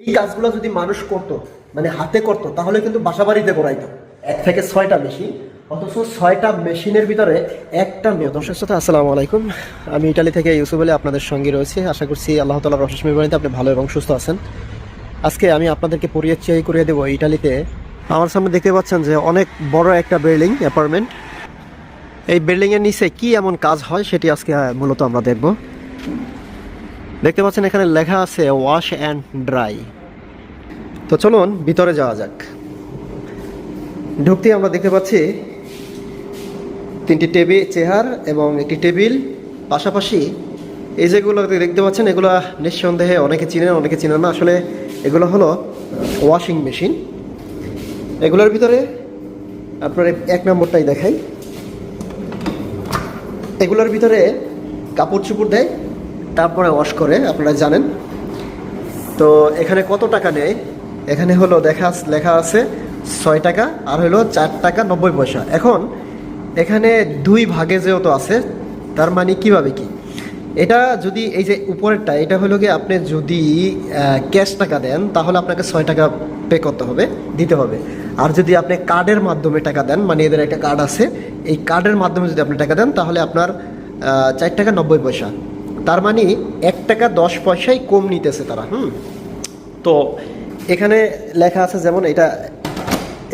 এই কাজগুলো যদি মানুষ করত মানে হাতে করত, তাহলে কিন্তু বাসা বাড়িতে করাইতো। এক থেকে ছয়টা মেশিন অথচ ছয়টা মেশিনের ভিতরে একটা মেয়ে দর্শক আসসালামু আলাইকুম। আমি ইটালি থেকে ইউসুফ আলী আপনাদের সঙ্গে রয়েছি। আশা করছি আল্লাহ তালা রসেস মেহমানিতে আপনি ভালো এবং সুস্থ আছেন। আজকে আমি আপনাদেরকে পরিয়ে চেয়ে করিয়ে দেবো ইটালিতে। আমার সামনে দেখতে পাচ্ছেন যে অনেক বড় একটা বিল্ডিং, অ্যাপার্টমেন্ট। এই বিল্ডিংয়ের নিচে কি এমন কাজ হয়, সেটি আজকে মূলত আমরা দেখব। দেখতে পাচ্ছেন এখানে লেখা আছে ওয়াশ অ্যান্ড ড্রাই তো চলুন, ভিতরে যাওয়া যাক। ঢুকতে আমরা দেখতে পাচ্ছি তিনটি টেবিল, চেয়ার এবং একটি টেবিল। পাশাপাশি এই যেগুলো দেখতে পাচ্ছেন, এগুলো নিঃসন্দেহে অনেকে চিনেন অনেকে চিনেন না। আসলে এগুলো হলো ওয়াশিং মেশিন এগুলোর ভিতরে আপনার এক নম্বরটাই দেখাই। এগুলোর ভিতরে কাপড় চুপড় দেয়। তারপরে ওয়াশ করে, আপনারা জানেন। তো এখানে কত টাকা নেয়? এখানে হলো দেখা লেখা আছে ছয় টাকা, আর হলো চার টাকা নব্বই পয়সা। এখন এখানে দুই ভাগে যেহেতু আছে, তার মানে কীভাবে কি? এটা যদি এই যে উপরেরটা, এটা হলো কি আপনি যদি ক্যাশ টাকা দেন, তাহলে আপনাকে ছয় টাকা পে করতে হবে, দিতে হবে। আর যদি আপনি কার্ডের মাধ্যমে টাকা দেন মানে এদের একটা কার্ড আছে, এই কার্ডের মাধ্যমে যদি আপনি টাকা দেন, তাহলে আপনার চার টাকা নব্বই পয়সা। তার মানে এক টাকা দশ পয়সাই কম নিতেছে তারা, হুম? তো এখানে লেখা আছে যেমন এটা,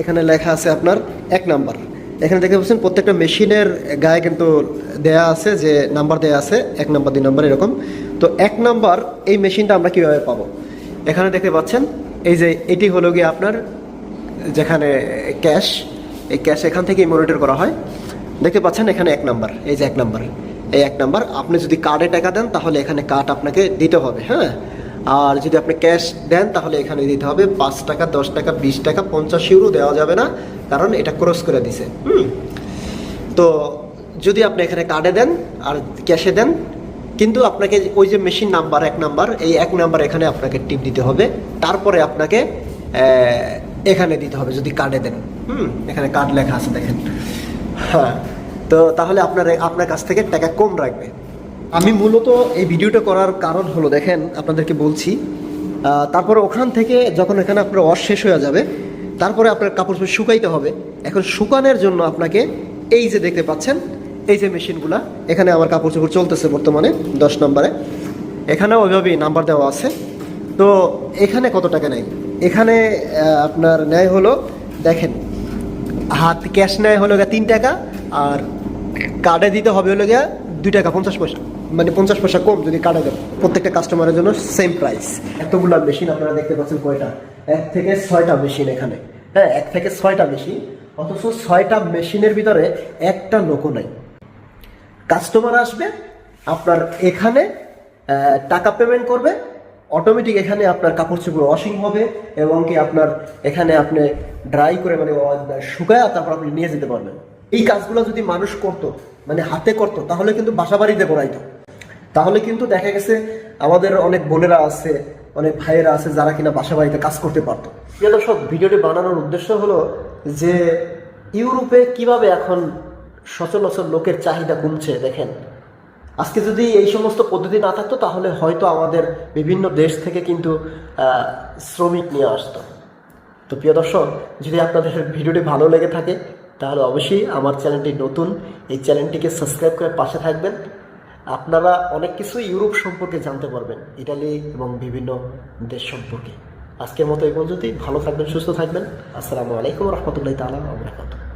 এখানে লেখা আছে আপনার এক নাম্বার। এখানে দেখতে পাচ্ছেন প্রত্যেকটা মেশিনের গায়ে কিন্তু দেয়া আছে যে নাম্বার দেয়া আছে, এক নাম্বার, দুই নাম্বার এরকম। তো এক নাম্বার এই মেশিনটা আমরা কীভাবে পাবো? এখানে দেখতে পাচ্ছেন, এই যে এটি হলো গিয়ে আপনার যেখানে ক্যাশ, এই ক্যাশ এখান থেকেই মনিটর করা হয়। দেখতে পাচ্ছেন এখানে এক নাম্বার, এই যে এক নাম্বার। এই এক নাম্বার, আপনি যদি কার্ডে টাকা দেন, তাহলে এখানে কার্ড আপনাকে দিতে হবে হ্যাঁ? আর যদি আপনি ক্যাশ দেন, তাহলে এখানে দিতে হবে পাঁচ টাকা, দশ টাকা, বিশ টাকা, পঞ্চাশ ইউরো দেওয়া যাবে না, কারণ এটা ক্রস করে দিছে, হুম? তো যদি আপনি এখানে কার্ডে দেন আর ক্যাশে দেন, কিন্তু আপনাকে ওই যে মেশিন নাম্বার এক নাম্বার, এই এক নাম্বার এখানে আপনাকে টিপ দিতে হবে, তারপরে আপনাকে এখানে দিতে হবে যদি কার্ডে দেন, হুম? এখানে কার্ড লেখা আছে, দেখেন। হ্যাঁ তো তাহলে আপনার আপনার কাছ থেকে টাকা কম রাখবে। আমি মূলত এই ভিডিওটা করার কারণ হলো, দেখেন, আপনাদেরকে বলছি তারপরে ওখান থেকে যখন এখানে আপনার ওয়াশ শেষ হয়ে যাবে, তারপরে আপনার কাপড় শুকাইতে হবে। এখন শুকানোর জন্য আপনাকে এই যে দেখতে পাচ্ছেন, এই যে মেশিনগুলা, এখানে আমার কাপড় চোপড় চলতেছে বর্তমানে দশ নম্বরে। এখানেও ওইভাবেই নাম্বার দেওয়া আছে। তো এখানে কত টাকা নেয়? এখানে আপনার নেয় হলো, দেখেন, হাত ক্যাশ নেয় হলো তিন টাকা, আর কার্ডে দিতে হবে হলো গিয়া দুই টাকা, পঞ্চাশ পয়সা। মানে পঞ্চাশ পয়সা কম যদি কার্ডে দেন। প্রত্যেকটা কাস্টমারের জন্য সেম প্রাইস এতগুলো মেশিন আপনারা দেখতে পাচ্ছেন কয়টা? এক থেকে ছয়টা মেশিন এখানে। হ্যাঁ এক থেকে ছয়টা মেশিন অথচ ছয়টা মেশিনের ভিতরে একটা লোকও নাই। কাস্টমার আসবে, আপনার এখানে টাকা পেমেন্ট করবে। অটোমেটিক এখানে আপনার কাপড় চোপড় ওয়াশিং হবে এবং কি আপনার এখানে আপনি ড্রাই করে মানে শুকায় তারপর আপনি নিয়ে যেতে পারবেন। এই কাজগুলো যদি মানুষ করতো মানে হাতে করতো, তাহলে কিন্তু বাসা বাড়িতে করাইতো তাহলে কিন্তু দেখা গেছে আমাদের অনেক বোনেরা আছে, অনেক ভাইয়েরা আছে যারা কিনা বাসা বাড়িতে কাজ করতে পারতো। প্রিয় দর্শক, ভিডিওটি বানানোর উদ্দেশ্য হলো যে ইউরোপে কীভাবে এখন সচরাচর লোকের চাহিদা কমছে, দেখেন। আজকে যদি এই সমস্ত পদ্ধতি না থাকতো, তাহলে হয়তো আমাদের বিভিন্ন দেশ থেকে কিন্তু শ্রমিক নিয়ে আসতো। তো প্রিয় দর্শক, যদি আপনাদের ভিডিওটি ভালো লেগে থাকে তাহলে অবশ্যই আমার চ্যানেলটি নতুন, এই চ্যানেলটিকে সাবস্ক্রাইব করে পাশে থাকবেন। আপনারা অনেক কিছু ইউরোপ সম্পর্কে জানতে পারবেন, ইটালি এবং বিভিন্ন দেশ সম্পর্কে। আজকের মতো এই পর্যন্তই, ভালো থাকবেন, সুস্থ থাকবেন। আসসালামু আলাইকুম রহমতুল্লাহ তালা আবরাকাতুহ